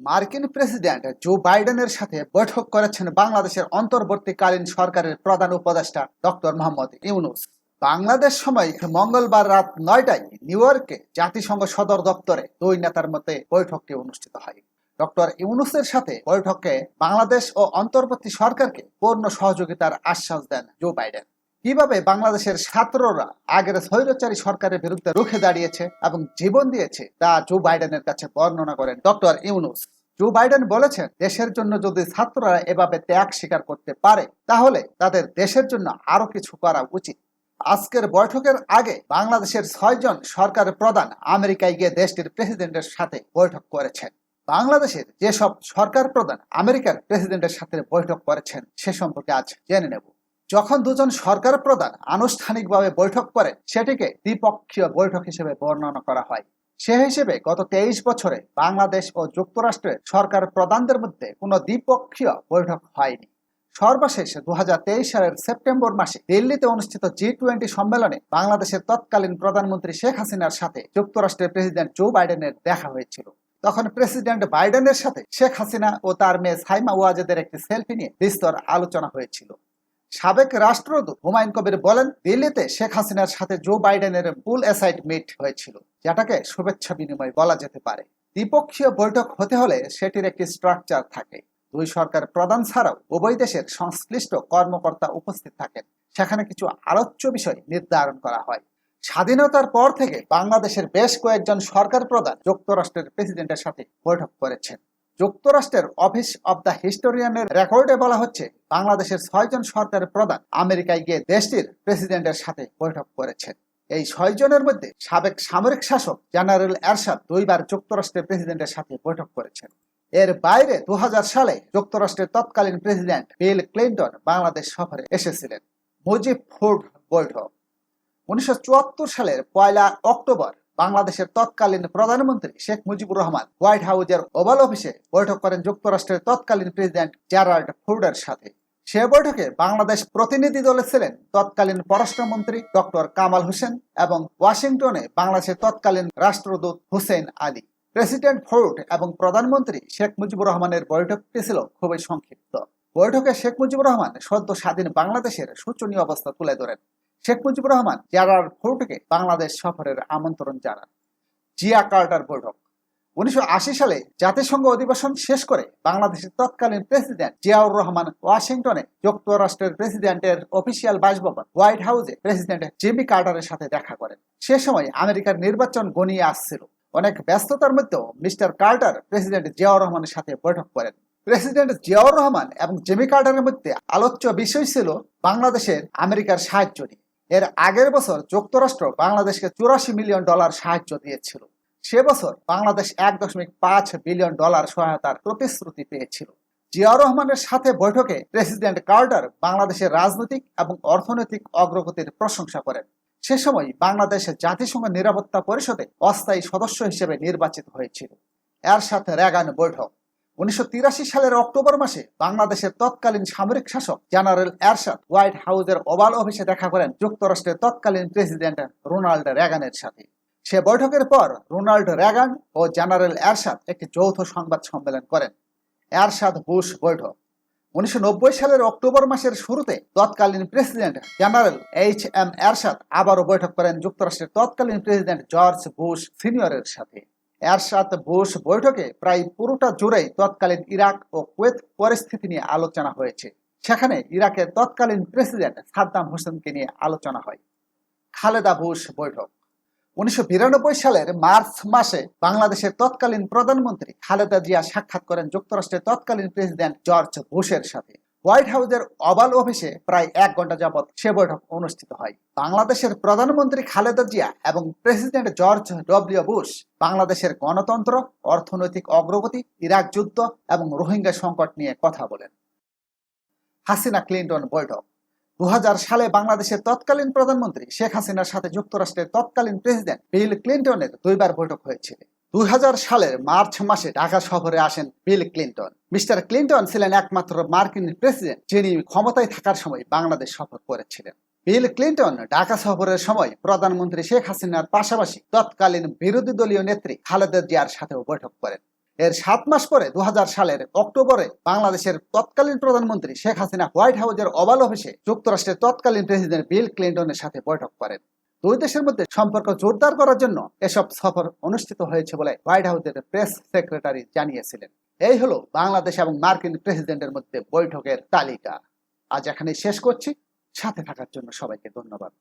মার্কিন president Joe বাইডেনের সাথে বৈঠক করেছেন বাংলাদেশের অন্তর্বর্তীকালীন সরকারের প্রধান উপদেষ্টা ডক্টর মোহাম্মদ ইউনুস। বাংলাদেশ সময় মঙ্গলবার রাত নয়টায় নিউ ইয়র্কে জাতিসংঘ সদর দপ্তরে দুই নেতার মধ্যে বৈঠকটি অনুষ্ঠিত হয়। ডক্টর ইউনুসের সাথে বৈঠকে বাংলাদেশ ও অন্তর্বর্তী সরকারকে পূর্ণ সহযোগিতার আশ্বাস দেন জো বাইডেন। কীভাবে বাংলাদেশের ছাত্ররা আগের স্বৈরাচারী সরকারের বিরুদ্ধে রুখে দাঁড়িয়েছে এবং জীবন দিয়েছে, তা জো বাইডেনের কাছে বর্ণনা করেন ডক্টর ইউনুস। জো বাইডেন বলেছেন, দেশের জন্য যদি ছাত্ররা এভাবে ত্যাগ স্বীকার করতে পারে, তাহলে তাদের দেশের জন্য আরও কিছু করা উচিত। আজকের বৈঠকের আগে বাংলাদেশের ছয়জন সরকার প্রধান আমেরিকায় গিয়ে দেশটির প্রেসিডেন্টের সাথে বৈঠক করেছেন। বাংলাদেশের যেসব সরকার প্রধান আমেরিকার প্রেসিডেন্টের সাথে বৈঠক করেছেন, সে সম্পর্কে আজ জেনে নেব। যখন দুজন সরকার প্রধান আনুষ্ঠানিকভাবে বৈঠক করেন, সেটিকে দ্বিপক্ষীয় বৈঠক হিসেবে বর্ণনা করা হয়। সে হিসেবে গত তেইশ বছরে বাংলাদেশ ও যুক্তরাষ্ট্রের সরকার প্রধানদের মধ্যে কোনো দ্বিপক্ষীয় বৈঠক হয়নি। সর্বশেষ দু সালের সেপ্টেম্বর মাসে দিল্লিতে অনুষ্ঠিত জি টোয়েন্টি সম্মেলনে বাংলাদেশের তৎকালীন প্রধানমন্ত্রী শেখ হাসিনার সাথে যুক্তরাষ্ট্রের প্রেসিডেন্ট জো বাইডেনের দেখা হয়েছিল। তখন প্রেসিডেন্ট বাইডেনের সাথে শেখ হাসিনা ও তার মেয়ে সাইমা ওয়াজেদের একটি সেলফি নিয়ে বিস্তর আলোচনা হয়েছিল। সাবেক রাষ্ট্রদূত হুমায়ুন কবির বলেন, দিল্লিতে শেখ হাসিনার সাথে জো বাইডেনের পুল অ্যাসাইড মিট হয়েছিল, যেটাকে শুভেচ্ছা বিনিময় বলা যেতে পারে। দ্বিপক্ষীয় বৈঠক হতে হলে সেটির একটি স্ট্রাকচার থাকে। দুই সরকার প্রধান ছাড়াও উভয় দেশের সংশ্লিষ্ট কর্মকর্তা উপস্থিত থাকেন। সেখানে কিছু আলোচ্য বিষয় নির্ধারণ করা হয়। স্বাধীনতার পর থেকে বাংলাদেশের বেশ কয়েকজন সরকার প্রধান যুক্তরাষ্ট্রের প্রেসিডেন্টের সাথে বৈঠক করেছেন। যুক্তরাষ্ট্রের অফিস অব দ্য হিস্টোরিয়ানের রেকর্ডে বলা হচ্ছে, বাংলাদেশের ছয়জন সরকারের প্রধান আমেরিকায় গিয়ে দেশটির প্রেসিডেন্টের সাথে বৈঠক করেছেন। এই ছয়জনের মধ্যে সাবেক সামরিক শাসক জেনারেল এরশাদ দুইবার যুক্তরাষ্ট্রের প্রেসিডেন্টের সাথে বৈঠক করেছেন। এর বাইরে দু হাজার সালে যুক্তরাষ্ট্রের তৎকালীন প্রেসিডেন্ট বিল ক্লিন্টন বাংলাদেশ সফরে এসেছিলেন। মুজিব ফুড বৈঠক। উনিশশো চুয়াত্তর সালের পয়লা অক্টোবর বাংলাদেশের তৎকালীন প্রধানমন্ত্রী শেখ মুজিবুর রহমান হোয়াইট হাউজের ওভাল অফিসে বৈঠক করেন যুক্তরাষ্ট্রের তৎকালীন প্রেসিডেন্ট জেরাল্ড ফুডের সাথে। সে বৈঠকে বাংলাদেশ প্রতিনিধি দলে ছিলেন তৎকালীন পররাষ্ট্রমন্ত্রী ডক্টর কামাল হোসেন এবং ওয়াশিংটনে বাংলাদেশের তৎকালীন রাষ্ট্রদূত হুসেন আলী। প্রেসিডেন্ট ফোর্ট এবং প্রধানমন্ত্রী শেখ মুজিবুর রহমানের বৈঠকটি ছিল খুবই সংক্ষিপ্ত। বৈঠকে শেখ মুজিবুর রহমান সদ্য স্বাধীন বাংলাদেশের শোচনীয় অবস্থা তুলে ধরেন। শেখ মুজিবুর রহমান জেরার ফোর্টকে বাংলাদেশ সফরের আমন্ত্রণ জানান। জিয়া কার্টার বৈঠক। উনিশশো আশি সালে জাতিসংঘ অধিবেশন শেষ করে বাংলাদেশের তৎকালীন প্রেসিডেন্ট জিয়াউর রহমান ওয়াশিংটনে যুক্তরাষ্ট্রের প্রেসিডেন্টের অফিসিয়াল বাসভবন হোয়াইট হাউসে প্রেসিডেন্ট জিমি কার্টারের সাথে দেখা করেন। সে সময় আমেরিকার নির্বাচন গনিয়ে আসছিল। অনেক ব্যস্ততার মধ্যেও মিস্টার কার্টার প্রেসিডেন্ট জিয়াউর রহমানের সাথে বৈঠক করেন। প্রেসিডেন্ট জিয়াউর রহমান এবং জেমি কার্টারের মধ্যে আলোচ্য বিষয় ছিল বাংলাদেশের আমেরিকার সাহায্য নিয়ে। এর আগের বছর যুক্তরাষ্ট্র বাংলাদেশকে চুরাশি মিলিয়ন ডলার সাহায্য দিয়েছিল। সে বছর বাংলাদেশ এক দশমিক পাঁচ বিলিয়ন ডলার সহায়তার প্রতিশ্রুতি পেয়েছিল। জিয়াউর রহমানের সাথে বৈঠকে প্রেসিডেন্ট কার্টার বাংলাদেশের রাজনৈতিক এবং অর্থনৈতিক অগ্রগতির প্রশংসা করেন। সে সময় বাংলাদেশ জাতিসংঘ নিরাপত্তা পরিষদে অস্থায়ী সদস্য হিসেবে নির্বাচিত হয়েছিল। এর সাথে রেগান বৈঠক। উনিশশো সালের অক্টোবর মাসে বাংলাদেশের তৎকালীন সামরিক শাসক জেনারেল এরশাদ হোয়াইট হাউসের ওভাল অফিসে দেখা করেন যুক্তরাষ্ট্রের তৎকালীন প্রেসিডেন্ট রোনাল্ড রেগানের সাথে। সে বৈঠকের পর রোনাল্ড রেগান ও জেনারেল এরশাদ একটি যৌথ সংবাদ সম্মেলন করেন। এরশাদ বুশ বৈঠক। উনিশশো নব্বই সালের অক্টোবর মাসের শুরুতে তৎকালীন president general H M Ershad আবারও বৈঠক করেন যুক্তরাষ্ট্রের তৎকালীন প্রেসিডেন্ট জর্জ বুশ সিনিয়রের সাথে। এরশাদ বুশ বৈঠকে প্রায় পুরোটা জুড়েই তৎকালীন ইরাক ও কুয়েত পরিস্থিতি নিয়ে আলোচনা হয়েছে। সেখানে ইরাকের তৎকালীন প্রেসিডেন্ট সাদ্দাম হোসেনকে নিয়ে আলোচনা হয়। খালেদা বুশ বৈঠক। উনিশশো বিরানব্বই সালের মার্চ মাসে বাংলাদেশের তৎকালীন প্রধানমন্ত্রী খালেদা জিয়া সাক্ষাৎ করেন যুক্তরাষ্ট্রের তৎকালীন প্রেসিডেন্ট জর্জ বুশের সাথে। হোয়াইট হাউসের ওভাল অফিসে প্রায় এক ঘণ্টা যাবৎ সে বৈঠক অনুষ্ঠিত হয়। বাংলাদেশের প্রধানমন্ত্রী খালেদা জিয়া এবং প্রেসিডেন্ট জর্জ ডব্লিউ বুশ, বাংলাদেশের গণতন্ত্র, অর্থনৈতিক অগ্রগতি, ইরাক যুদ্ধ এবং রোহিঙ্গা সংকট নিয়ে কথা বলেন। হাসিনা ক্লিন্টন বৈঠক। দু হাজার সালে বাংলাদেশের তৎকালীন প্রধানমন্ত্রী শেখ হাসিনার সাথে যুক্তরাষ্ট্রের তৎকালীন প্রেসিডেন্ট বিল ক্লিন্টনের দুইবার বৈঠক হয়েছিল। দুই হাজার সালের মার্চ মাসে ঢাকা সফরে আসেন বিল ক্লিন্টন। মিস্টার ক্লিন্টন ছিলেন একমাত্র মার্কিন প্রেসিডেন্ট, যিনি ক্ষমতায় থাকার সময় বাংলাদেশ সফর করেছিলেন। বিল ক্লিন্টন ঢাকা সফরের সময় প্রধানমন্ত্রী শেখ হাসিনার পাশাপাশি তৎকালীন বিরোধী দলীয় নেত্রী খালেদা জিয়ার সাথেও বৈঠক করেন। এর সাত মাস পরে দু হাজার সালের অক্টোবরে বাংলাদেশের তৎকালীন প্রধানমন্ত্রী শেখ হাসিনা হোয়াইট হাউসের ওভাল অফিসে যুক্তরাষ্ট্রের তৎকালীন প্রেসিডেন্ট বিল ক্লিন্টনের সাথে বৈঠক করেন। দুই দেশের মধ্যে সম্পর্ক জোরদার করার জন্য এসব সফর অনুষ্ঠিত হয়েছে বলে হোয়াইট হাউসের প্রেস সেক্রেটারি জানিয়েছিলেন। এই হলো বাংলাদেশ এবং মার্কিন প্রেসিডেন্টের মধ্যে বৈঠকের তালিকা। আজ এখানে শেষ করছি। সাথে থাকার জন্য সবাইকে ধন্যবাদ।